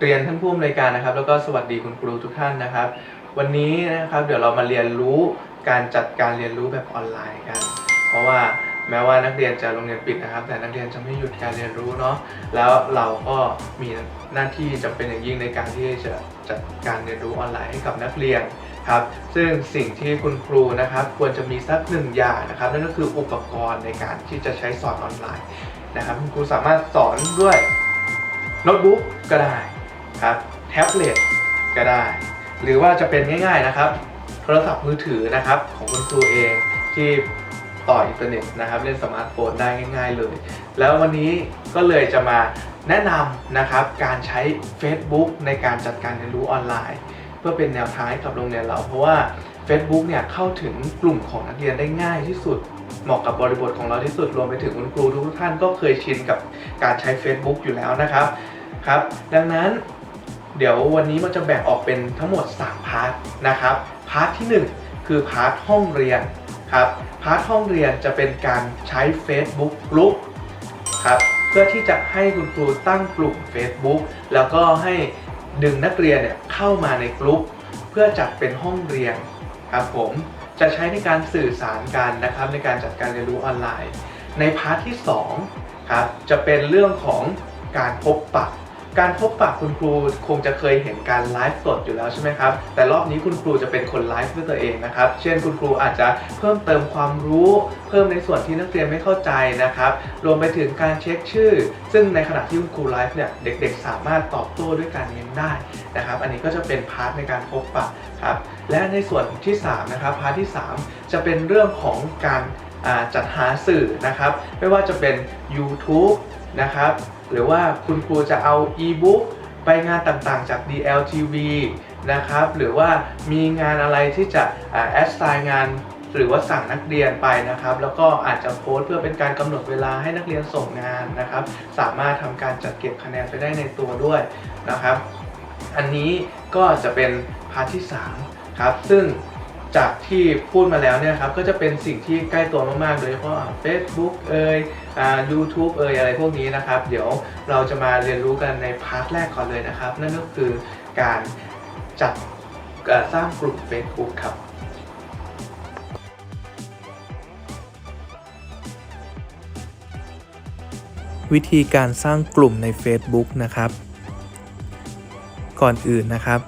เรียนท่านผู้อำนวยการนะครับ แล้วก็สวัสดีคุณครูทุกท่านนะครับ วันนี้นะครับเดี๋ยวเรามาเรียนรู้การจัดการเรียนรู้แบบออนไลน์กัน เพราะว่าแม้ว่านักเรียนจะโรงเรียนปิดนะครับ แต่นักเรียนจะไม่หยุดการเรียนรู้เนาะแล้วเราก็มีหน้าที่จำเป็นอย่างยิ่งในการที่จะจัดการเรียนรู้ออนไลน์ให้กับนักเรียนครับซึ่งสิ่งที่คุณครูนะครับควรจะมีสักหนึ่งอย่างนะครับนั่นก็คืออุปกรณ์ในการที่จะใช้สอนออนไลน์นะครับคุณครูสามารถสอนด้วยโน้ตบุ๊กก็ได้ ครับแท็บเล็ตก็ได้ หรือว่าจะเป็นง่ายๆนะครับ โทรศัพท์มือถือนะครับของคุณครูเองที่ต่ออินเทอร์เน็ตนะครับเล่นสมาร์ทโฟนได้ง่าย ๆเลย แล้ววันนี้ก็เลยจะมาแนะนำนะครับการใช้ Facebook ในการจัดการเรียนรู้ออนไลน์ เพื่อเป็นแนวทางให้กับโรงเรียนเรา เพราะว่า Facebook เนี่ยเข้าถึงกลุ่มของนักเรียนได้ง่ายที่สุด เหมาะกับบริบทของเราที่สุดรวมไปถึงคุณครูทุกท่านก็เคยชินกับการใช้ Facebook อยู่แล้วนะครับครับ ดังนั้น เดี๋ยววันนี้มันจะแบ่งออกเป็นทั้งหมด 3 พาร์ทนะครับ พาร์ทที่ 1 คือพาร์ทห้องเรียนครับ พาร์ทห้องเรียนจะเป็นการใช้ Facebook กลุ่มครับ เพื่อที่จะให้คุณครูตั้งกลุ่ม Facebook แล้วก็ให้ดึงนักเรียนเนี่ยเข้ามาในกลุ่มเพื่อจัดเป็นห้องเรียนครับผม จะใช้ในการสื่อสารกันนะครับในการจัดการเรียนรู้ออนไลน์ ในพาร์ทที่2ครับจะเป็นเรื่องของการพบปะ การพบปะคุณครูคงจะเคยเห็นการไลฟ์สดอยู่แล้วใช่ไหมครับ แต่รอบนี้คุณครูจะเป็นคนไลฟ์ด้วยตัวเองนะครับ เช่นคุณครูอาจจะเพิ่มเติมความรู้ เพิ่มในส่วนที่นักเรียนไม่เข้าใจนะครับ รวมไปถึงการเช็คชื่อ ซึ่งในขณะที่คุณครูไลฟ์เนี่ยเด็กๆ สามารถตอบโต้ด้วยการเรียนได้นะครับ อันนี้ก็จะเป็นพาร์ทในการพบปะครับ และในส่วนที่3นะครับพาร์ทที่ 3 จะเป็นเรื่องของการจัดหาสื่อนะครับ ไม่ว่าจะเป็น YouTube นะครับ หรือว่าคุณครูจะเอาอีบุ๊กไปงานต่างๆ จาก DLTV นะครับหรือว่ามีงานอะไรที่จะแอดไซน์งานหรือว่าสั่งนักเรียนไปนะครับ แล้วก็อาจจะโพสต์เพื่อเป็นการกำหนดเวลาให้นักเรียนส่งงานนะครับ สามารถทำการจัดเก็บคะแนนไปได้ในตัวด้วยนะครับ อันนี้ก็จะเป็นพาร์ทที่3ครับซึ่ง จากที่พูดมาแล้วเนี่ยครับก็จะเป็นสิ่งที่ใกล้ตัวมากๆ โดยเฉพาะ Facebook เอ่ยอ่า YouTube เอ่ยอะไรพวกนี้นะครับ เดี๋ยวเราจะมาเรียนรู้กันในพาร์ทแรกก่อนเลยนะครับ นั่นก็คือการจัดสร้างกลุ่ม Facebook ครับวิธีการสร้างกลุ่มใน Facebook นะครับ ก่อนอื่นนะครับ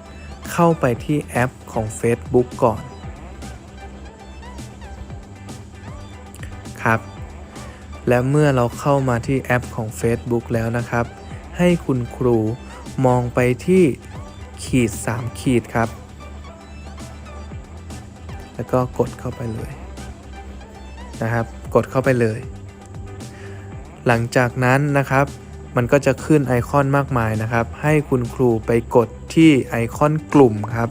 เข้าไปที่แอปของ Facebook ก่อน ครับ และเมื่อเราเข้ามาที่แอปของ Facebook แล้วนะครับ ให้คุณครูมองไปที่ขีด 3 ขีดครับ แล้วก็กดเข้าไปเลยนะครับ กดเข้าไปเลย หลังจากนั้นนะครับมันก็จะขึ้นไอคอนมากมายนะครับ ให้คุณครูไปกดที่ไอคอนกลุ่มครับ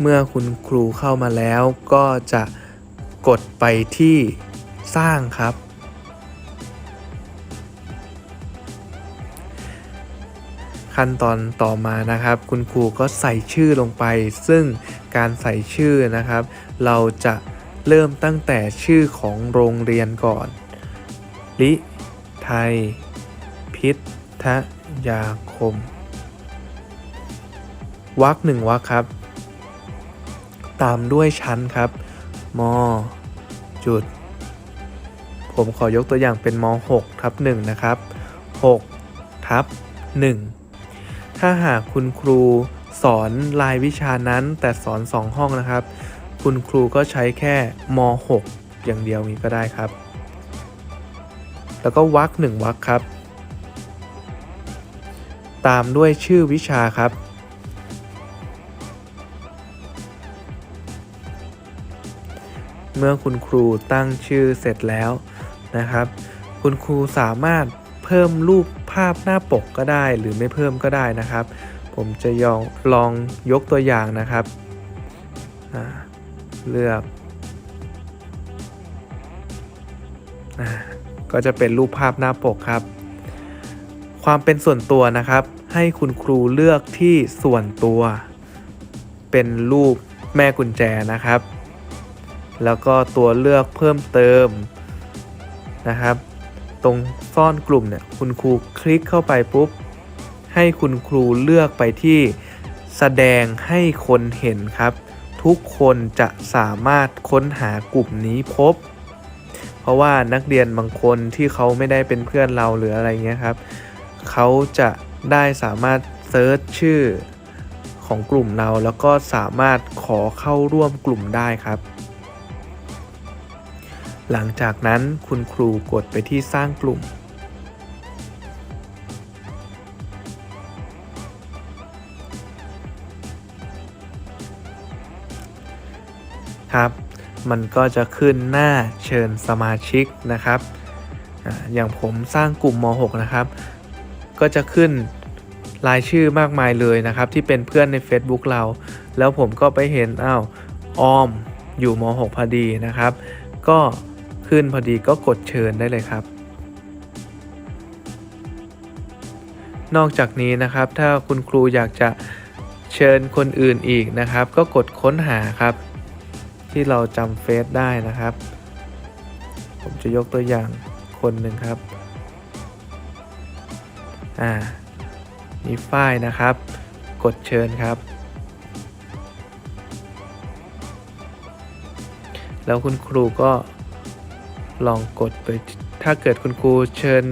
เมื่อคุณครูเข้ามาแล้วก็จะกดไปที่สร้างครับ ขั้นตอนต่อมานะครับ คุณครูก็ใส่ชื่อลงไป ซึ่งการใส่ชื่อนะครับ เราจะเริ่มตั้งแต่ชื่อของโรงเรียนก่อน ลิไทย พิทยาคมวักหนึ่งวักครับ ตามด้วยชั้นครับ ม จุด ผมขอยกตัวอย่างเป็นม6ทับ1นะครับ6ทับ1ถ้าหากคุณครูสอนรายวิชานั้นแต่สอน 2 ห้องนะครับ คุณครูก็ใช้แค่ม6อย่างเดียวนี้ก็ได้ครับ แล้วก็วรรคหนึ่งวรรคครับ ตามด้วยชื่อวิชาครับ เมื่อคุณครูตั้งชื่อเสร็จแล้วนะครับ คุณครูสามารถเพิ่มรูปภาพหน้าปกก็ได้หรือไม่เพิ่มก็ได้นะครับ ผมจะยองลองยกตัวอย่างนะครับเลือกอก็จะเป็นรูปภาพหน้าปกครับ ความเป็นส่วนตัวนะครับ ให้คุณครูเลือกที่ส่วนตัว เป็นรูปแม่กุญแจนะครับ แล้วก็ตัวเลือกเพิ่มเติมนะครับ ตรงซ่อนกลุ่มเนี่ยคุณครูคลิกเข้าไปปุ๊บ ให้คุณครูเลือกไปที่แสดงให้คนเห็นครับ ทุกคนจะสามารถค้นหากลุ่มนี้พบ เพราะว่านักเรียนบางคนที่เขาไม่ได้เป็นเพื่อนเราหรืออะไรเงี้ยครับเขาจะได้สามารถเซิร์ชชื่อของกลุ่มเราแล้วก็สามารถขอเข้าร่วมกลุ่มได้ครับ หลังจากนั้นคุณครูกดไปที่สร้างกลุ่ม ครับ มันก็จะขึ้นหน้าเชิญสมาชิกนะครับ อย่างผมสร้างกลุ่มม .6 นะครับ ก็จะขึ้นรายชื่อมากมายเลยนะครับ ที่เป็นเพื่อนใน Facebook เรา แล้วผมก็ไปเห็นอ้าวออมอยู่ม .6 พอดีนะครับ ก็ ขึ้นพอดีก็กดเชิญได้เลยครับ นอกจากนี้นะครับ ถ้าคุณครูอยากจะเชิญคนอื่นอีกนะครับ ก็กดค้นหาครับ ที่เราจำเฟซได้นะครับ ผมจะยกตัวอย่างคนหนึ่งครับอ่านี่ฝ้ายนะครับ กดเชิญครับแล้วคุณครูก็ ลองกดไปถ้าเกิดคุณครูเชิญ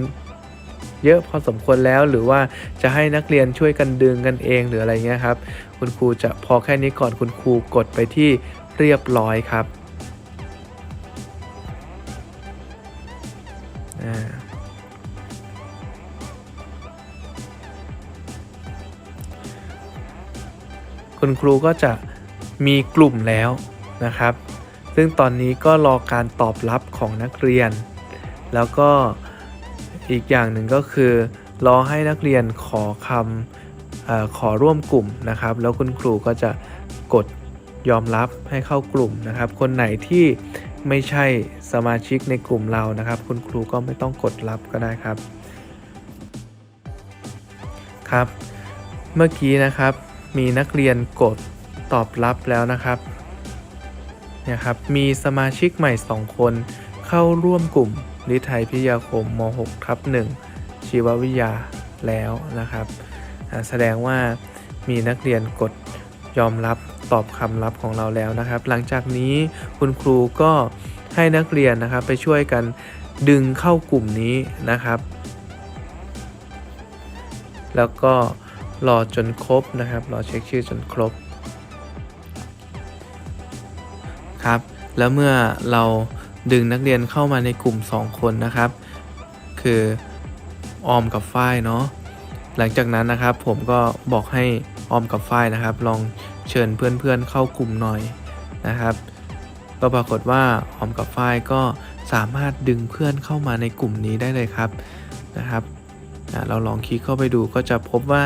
เยอะพอสมควรแล้วหรือว่าจะให้นักเรียนช่วยกันดึงกันเองหรืออะไรเงี้ยครับ คุณครูจะพอแค่นี้ก่อนคุณครูกดไปที่เรียบร้อยครับคุณครูก็จะมีกลุ่มแล้วนะครับ ซึ่งตอนนี้ก็รอการตอบรับของนักเรียน แล้วก็อีกอย่างหนึ่งก็คือ รอให้นักเรียนขอคำอขอร่วมกลุ่มนะครับ แล้วคุณครูก็จะกดยอมรับให้เข้ากลุ่มนะครับ คนไหนที่ไม่ใช่สมาชิกในกลุ่มเรานะครับ คุณครูก็ไม่ต้องกดรับก็ได้ครับครับ เมื่อกี้นะครับมีนักเรียนกดตอบรับแล้วนะครับ นี่ยครับมีสมาชิกใหม่ 2 คนเข้าร่วมกลุ่มนิไทยพิยาคมม .6 ทับ1ชีววิทยาแล้วนะครับ แสดงว่ามีนักเรียนกดยอมรับตอบคำรับของเราแล้วนะครับ หลังจากนี้คุณครูก็ให้นักเรียนนะครับไปช่วยกันดึงเข้ากลุ่มนี้นะครับ แล้วก็รอจนครบนะครับ รอเช็คชื่อจนครบ ครับ แล้วเมื่อเราดึงนักเรียนเข้ามาในกลุ่ม 2 คนนะครับ คือออมกับฝ้ายเนาะหลังจากนั้นนะครับ ผมก็บอกให้ออมกับฝ้ายนะครับ ลองเชิญเพื่อนๆเข้ากลุ่มหน่อยนะครับ ก็ปรากฏว่าออมกับฝ้ายก็สามารถดึงเพื่อนเข้ามาในกลุ่มนี้ได้เลยครับนะครับอะเราลองคลิกเข้าไปดูก็จะพบว่า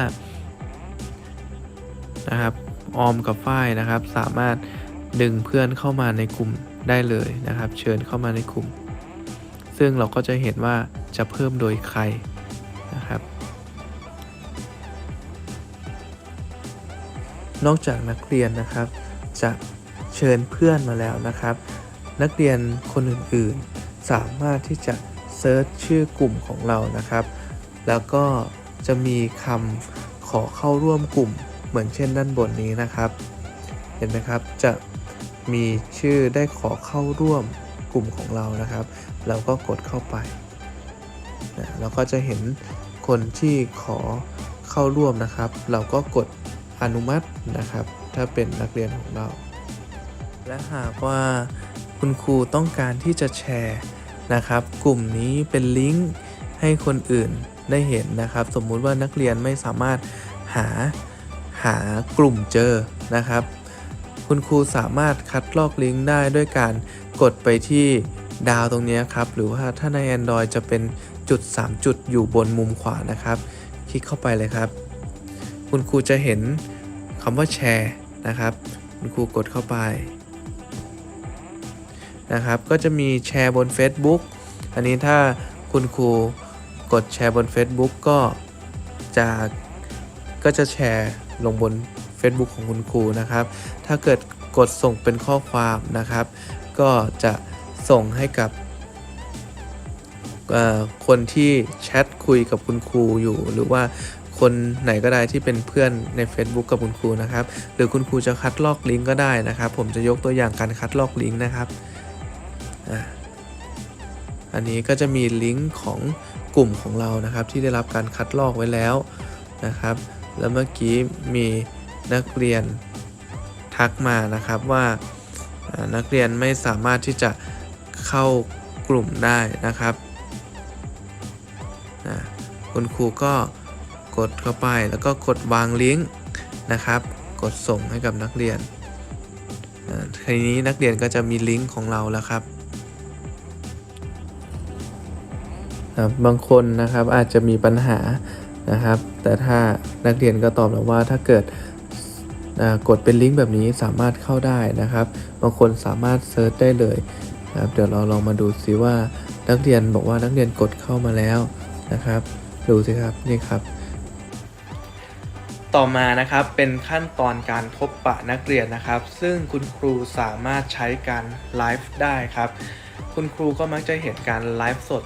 นะครับออมกับฝ้ายนะครับ สามารถ ดึงเพื่อนเข้ามาในกลุ่มได้เลยนะครับ เชิญเข้ามาในกลุ่ม ซึ่งเราก็จะเห็นว่าจะเพิ่มโดยใครนะครับ นอกจากนักเรียนนะครับ จะเชิญเพื่อนมาแล้วนะครับ นักเรียนคนอื่นๆ สามารถที่จะเซิร์ชชื่อกลุ่มของเรานะครับ แล้วก็จะมีคำขอเข้าร่วมกลุ่มเหมือนเช่นด้านบนนี้นะครับ เห็นไหมครับ จะ มีชื่อได้ขอเข้าร่วมกลุ่มของเรานะครับ เราก็กดเข้าไปนะเราก็จะเห็นคนที่ขอเข้าร่วมนะครับ เราก็กดอนุมัตินะครับ ถ้าเป็นนักเรียนของเรา และหากว่าคุณครูต้องการที่จะแชร์นะครับ กลุ่มนี้เป็นลิงก์ให้คนอื่นได้เห็นนะครับ สมมุติว่านักเรียนไม่สามารถหาหากลุ่มเจอนะครับ คุณครูสามารถคัดลอกลิงก์ได้ด้วยการกดไปที่ดาวตรงนี้ครับ หรือว่าถ้าใน Android จะเป็นจุด 3 จุดอยู่บนมุมขวานะครับ คลิกเข้าไปเลยครับ คุณครูจะเห็นคำว่าแชร์นะครับ คุณครูกดเข้าไปนะครับ ก็จะมีแชร์บน Facebook อันนี้ถ้าคุณครูกดแชร์บน Facebook ก็จะก็จะแชร์ลงบน Facebook ของคุณครูนะครับ ถ้าเกิดกดส่งเป็นข้อความนะครับ ก็จะส่งให้กับคนที่แชทคุยกับคุณครูอยู่ หรือว่าคนไหนก็ได้ที่เป็นเพื่อนใน Facebook กับคุณครูนะครับ หรือคุณครูจะคัดลอกลิงก์ก็ได้นะครับ ผมจะยกตัวอย่างการคัดลอกลิงก์นะครับอันนี้ก็จะมีลิงก์ของกลุ่มของเรานะครับ ที่ได้รับการคัดลอกไว้แล้วนะครับ แล้วเมื่อกี้มี นักเรียนทักมานะครับว่านักเรียนไม่สามารถที่จะเข้ากลุ่มได้นะครับ คุณครูก็กดเข้าไปแล้วก็กดวางลิงก์นะครับ กดส่งให้กับนักเรียนอ่าทีนี้นักเรียนก็จะมีลิงก์ของเราแล้วครับครับ บางคนนะครับอาจจะมีปัญหานะครับ แต่ถ้านักเรียนก็ตอบแล้วว่าถ้าเกิด อ่ากดเป็นลิงก์แบบนี้สามารถเข้าได้นะครับ บางคนสามารถเซิร์ชได้เลยนะครับเดี๋ยวเราลองมาดูซิว่านักเรียนบอกว่านักเรียนกดเข้ามาแล้วนะครับ ดูสิครับนี่ครับ ต่อมานะครับเป็นขั้นตอนการพบปะนักเรียนนะครับ ซึ่งคุณครูสามารถใช้การไลฟ์ได้ครับ คุณครูก็มักจะเห็นการไลฟ์สด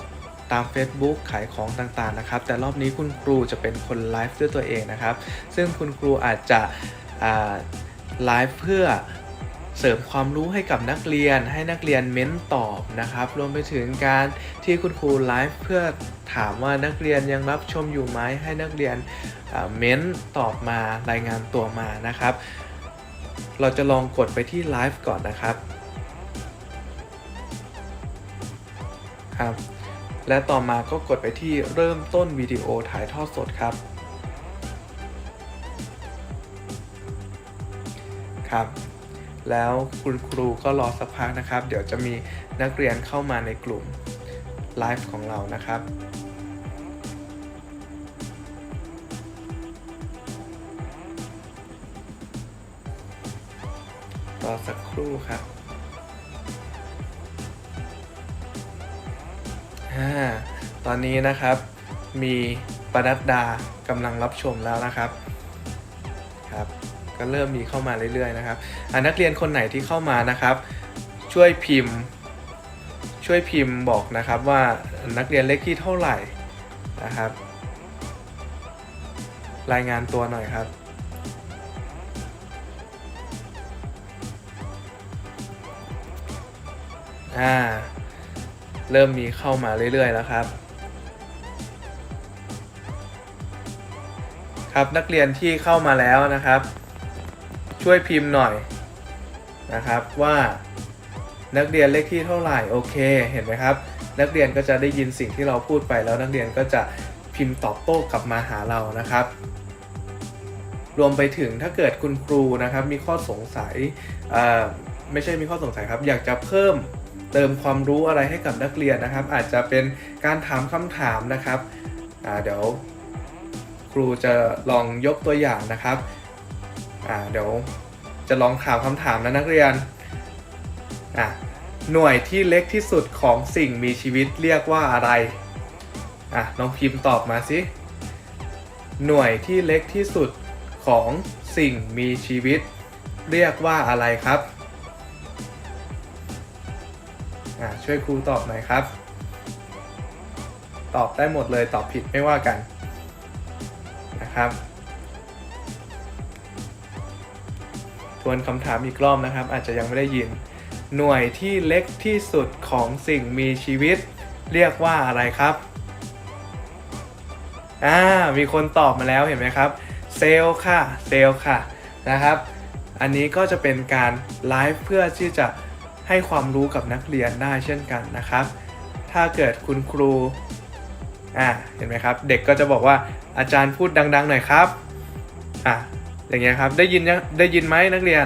ตาม Facebook ขายของต่างๆนะครับ แต่รอบนี้คุณครูจะเป็นคนไลฟ์ด้วยตัวเองนะครับ ซึ่งคุณครูอาจจะ ไลฟ์เพื่อเสริมความรู้ให้กับนักเรียน ให้นักเรียนเม้นตอบนะครับ รวมไปถึงการที่คุณครูไลฟ์เพื่อถามว่านักเรียนยังรับชมอยู่ไหมให้นักเรียนเม้นตอบมารายงานตัวมานะครับ เราจะลองกดไปที่ไลฟ์ก่อนนะครับครับและต่อมาก็กดไปที่เริ่มต้นวิดีโอถ่ายทอดสดครับ ครับ แล้วคุณครูก็รอสักพักนะครับ เดี๋ยวจะมีนักเรียนเข้ามาในกลุ่มไลฟ์ของเรานะครับรอสักครู่ครับอ่าตอนนี้นะครับ มีปนัดดากำลังรับชมแล้วนะครับ ครับ ก็เริ่มมีเข้ามาเรื่อยๆนะครับนักเรียนคนไหนที่เข้ามานะครับ ช่วยพิมพ์ ช่วยพิมพ์บอกนะครับว่านักเรียนเลขที่เท่าไหร่นะครับ รายงานตัวหน่อยครับอ่าเริ่มมีเข้ามาเรื่อยๆแล้วครับ ครับนักเรียนที่เข้ามาแล้วนะครับ ช่วยพิมพ์หน่อยนะครับว่านักเรียนเลขที่เท่าไหร่โอเคเห็นไหมครับ นักเรียนก็จะได้ยินสิ่งที่เราพูดไปแล้วนักเรียนก็จะพิมพ์ตอบโต้กลับมาหาเรานะครับ รวมไปถึงถ้าเกิดคุณครูนะครับ มีข้อสงสัยไม่ใช่มีข้อสงสัยครับ อยากจะเพิ่มเติมความรู้อะไรให้กับนักเรียนนะครับ อาจจะเป็นการถามคำถามนะครับเดี๋ยวครูจะลองยกตัวอย่างนะครับ อ่าเดี๋ยวจะลองถามคำถามนะนักเรียนอะหน่วยที่เล็กที่สุดของสิ่งมีชีวิตเรียกว่าอะไรอะลองพิมพ์ตอบมาสิหน่วยที่เล็กที่สุดของสิ่งมีชีวิต เรียกว่าอะไรครับอะช่วยครูตอบหน่อยครับ ตอบได้หมดเลยตอบผิดไม่ว่ากันนะครับ ทวนคำถามอีกรอบนะครับ อาจจะยังไม่ได้ยิน หน่วยที่เล็กที่สุดของสิ่งมีชีวิต เรียกว่าอะไรครับอ่ามีคนตอบมาแล้วเห็นไหมครับ เซลล์ค่ะ เซลล์ค่ะนะครับ อันนี้ก็จะเป็นการไลฟ์เพื่อที่จะให้ความรู้กับนักเรียนได้เช่นกันนะครับ ถ้าเกิดคุณครูอ่าเห็นไหมครับ เด็กก็จะบอกว่าอาจารย์พูดดัง ๆ หน่อยครับอ่า อย่างเงี้ยครับ ได้ยินยังได้ยินไหมนักเรียน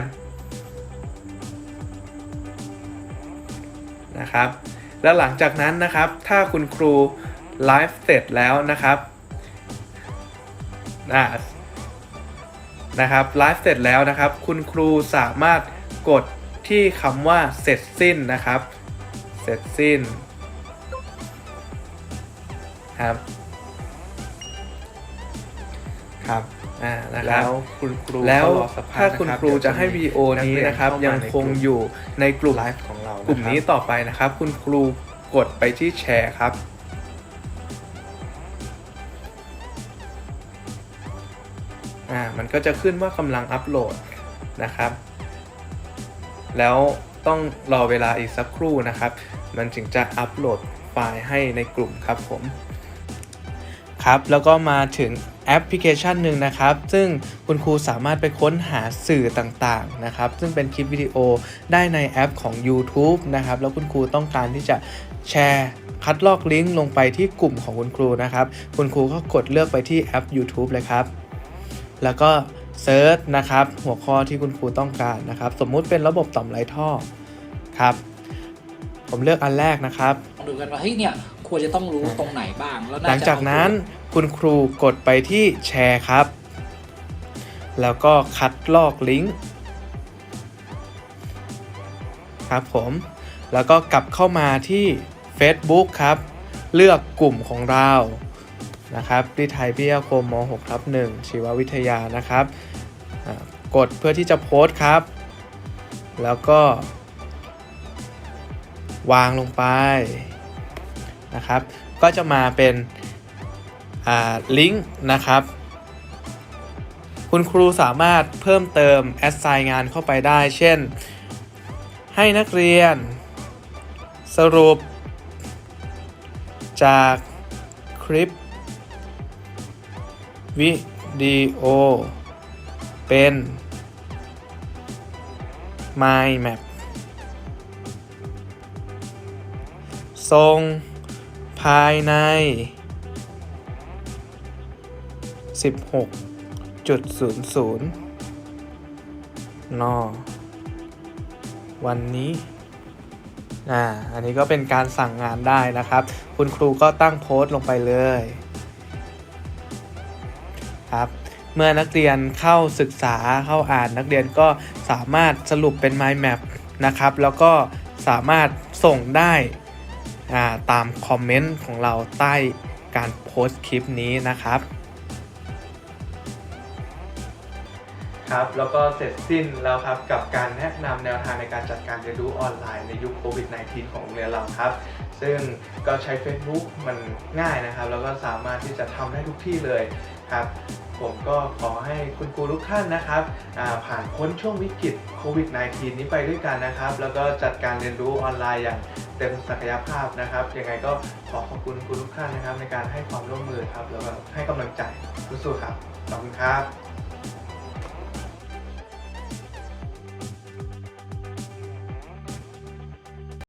นะครับ แล้วหลังจากนั้นนะครับ ถ้าคุณครูไลฟ์เสร็จแล้วนะครับนะครับไลฟ์เสร็จแล้วนะครับ คุณครูสามารถกดที่คำว่าเสร็จสิ้นนะครับ เสร็จสิ้นครับครับ นะแล้วคุณครูแล้วถ้าคุณครูจะให้วีดีโอนี้นะครับ ยังคงอยู่ในกลุ่มไลฟ์ของเรากลุ่มนี้ต่อไปนะครับ คุณครูกดไปที่แชร์ครับอ่ามันก็จะขึ้นว่ากำลังอัปโหลดนะครับ แล้วต้องรอเวลาอีกสักครู่นะครับ มันถึงจะอัปโหลดไฟล์ให้ในกลุ่มครับผม ครับแล้วก็มาถึง แอปพลิเคชันหนึ่งนะครับ ซึ่งคุณครูสามารถไปค้นหาสื่อต่างๆนะครับ ซึ่งเป็นคลิปวิดีโอได้ในแอปของ YouTube นะครับ แล้วคุณครูต้องการที่จะแชร์คัดลอกลิงก์ลงไปที่กลุ่มของคุณครูนะครับ คุณครูก็กดเลือกไปที่แอป YouTube เลยครับ แล้วก็เซิร์ชนะครับ หัวข้อที่คุณครูต้องการนะครับ สมมุติเป็นระบบต่อมไรท่อครับ ผมเลือกอันแรกนะครับ ดูกันว่าเฮ้ยเนี่ย ควรจะต้องรู้ตรงไหนบ้างแล้วหลังจากนั้นคุณครูกดไปที่แชร์ครับ แล้วก็คัดลอกลิงก์ครับผมแล้วก็กลับเข้ามาที่ Facebook ครับ เลือกกลุ่มของเรานะครับที่ไทยพิทยาคมม6ทับ1ชีววิทยานะครับอ่ากดเพื่อที่จะโพสต์ครับ แล้วก็ วางลงไป นะครับ ก็จะมาเป็นลิงก์นะครับ คุณครูสามารถเพิ่มเติม แอดไซน์งานเข้าไปได้ เช่น ให้นักเรียน สรุป จากคลิป วิดีโอ เป็น Mind Map ทรง ภายใน 16.00 น วันนี้อ่าอันนี้ก็เป็นการสั่งงานได้นะครับ คุณครูก็ตั้งโพสต์ลงไปเลยครับเมื่อนักเรียนเข้าศึกษาเข้าอ่านนักเรียนก็สามารถสรุปเป็น mind map นะครับ แล้วก็สามารถส่งได้ ตามคอมเมนต์ของเราใต้การโพสต์คลิปนี้นะครับ ครับแล้วก็เสร็จสิ้นแล้วครับกับการแนะนำแนวทางในการจัดการเรียนรู้ออนไลน์ในยุคโควิด -19 ของโรงเรียนเราครับ ซึ่งก็ใช้ Facebook มันง่ายนะครับ แล้วก็สามารถที่จะทำได้ทุกที่เลยครับ ผมก็ขอให้คุณครูทุกท่านนะครับผ่านพ้นช่วงวิกฤตโควิด -19 นี้ไปด้วยกันนะครับ แล้วก็จัดการเรียนรู้ออนไลน์อย่างเต็มศักยภาพนะครับ ยังไงก็ขอขอบคุณครูทุกท่านนะครับ ในการให้ความร่วมมือครับ แล้วก็ให้กำลังใจสู้ๆครับ ขอบคุณครับ